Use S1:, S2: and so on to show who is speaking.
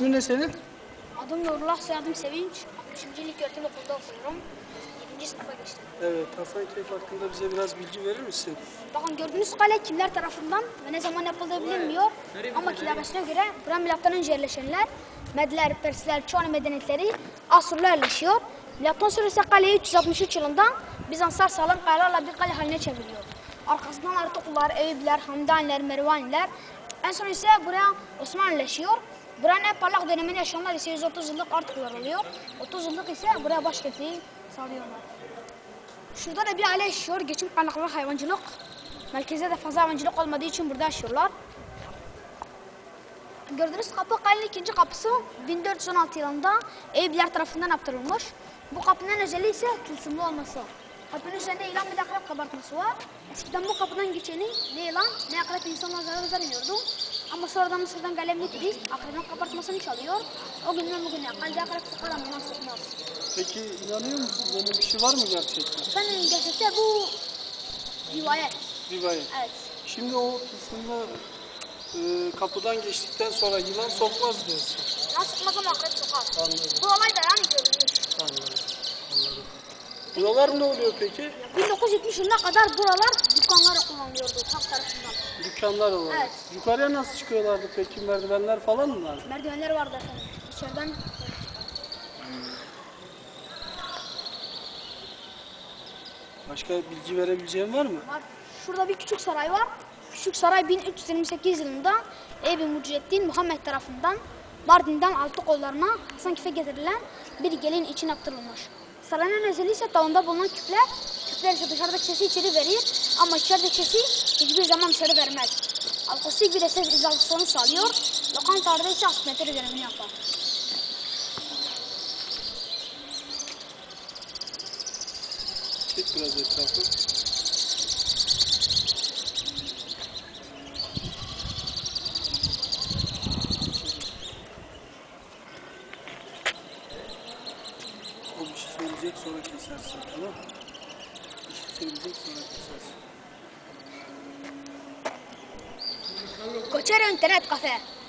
S1: ismin ne senin?
S2: Adım Nurullah, soyadım Sevinç. 60. ilk öğretim okulda okuyorum. 7. sınıfa geçtim.
S1: Evet, Hasankeyf hakkında bize biraz bilgi verir misin?
S2: Bakın gördüğünüz kale kimler tarafından ve ne zaman yapıldığı bilinmiyor. Ama kitabesine göre buraya milattan önce yerleşenler, Medler, Persler, çoğu medeniyetleri Asurlar yerleşiyor. Milattan sonra ise kaleyi 363 yılında Bizanslar sağlam kayalarla bir kale haline çeviriyor. Arkasından Artuklular, Eyüpler, Hamdaniler, Mervaniler. En son ise buraya Osmanlı yerleşiyor. En parlak dönemini yaşayanlar ise 130 yıllık Artuklular oluyor. 30 yıllık ise buraya başkentliği sağlıyorlar. Şurada da bir aile yaşıyor. Geçim kaynakları hayvancılık. Merkezde de fazla hayvancılık olmadığı için burada yaşıyorlar. Gördüğünüz kapı kalenin ikinci kapısı 1416 yılında Eyüpler tarafından yaptırılmış. Bu kapının özelliği ise tılsımlı olması. Kapının üzerinde yılan bir akrep kabartması var. Eskiden bu kapıdan geçeni ne yılan ne akrep insanlar zarar zannediyordu. Ama sonradan Mısır'dan gelen bir turist akrebin kabartmasını çalıyor. O günden bugüne sıkar ama ona sıkmaz.
S1: Peki inanıyor musun? Böyle bir şey var mı gerçekten?
S2: Efendim gerçekte bu rivayet.
S1: Rivayet.
S2: Evet.
S1: Şimdi o tılsımlı e, kapıdan geçtikten sonra yılan sokmaz diyorsun.
S2: Yılan sıkmaz ama akrep sokar.
S1: Anladım,
S2: Bu olay da yani görülmüş.
S1: Buralar ne oluyor peki?
S2: 1970 yılına kadar buralar dükkanlara kullanılıyordu halk tarafından.
S1: Dükkanlar olarak.
S2: Evet.
S1: Yukarıya nasıl çıkıyorlardı peki? Merdivenler falan mı vardı?
S2: Merdivenler vardı efendim. İçeriden
S1: Başka bilgi verebileceğin var mı?
S2: var. Şurada bir küçük saray var. Küçük saray 1328 yılında Ebi Mucreddin Muhammed tarafından Mardin'den altı kollarına Hasankeyf'e getirilen bir gelin için aktarılmış. Sarayın özelliği ise dalında bulunan küpler, küpler ise dışarıdaki sesi içeri verir ama içerideki sesi hiçbir zaman dışarı vermez. Akustik bir de ses izolasyonu sağlıyor, lokantalarda ise asmetri görevini yapar.
S1: Çek biraz etrafı. O bir şey söyleyecek sonra kesersin tamam? Bir söyleyecek sonra kesersin.
S2: Cochero Internet Cafe.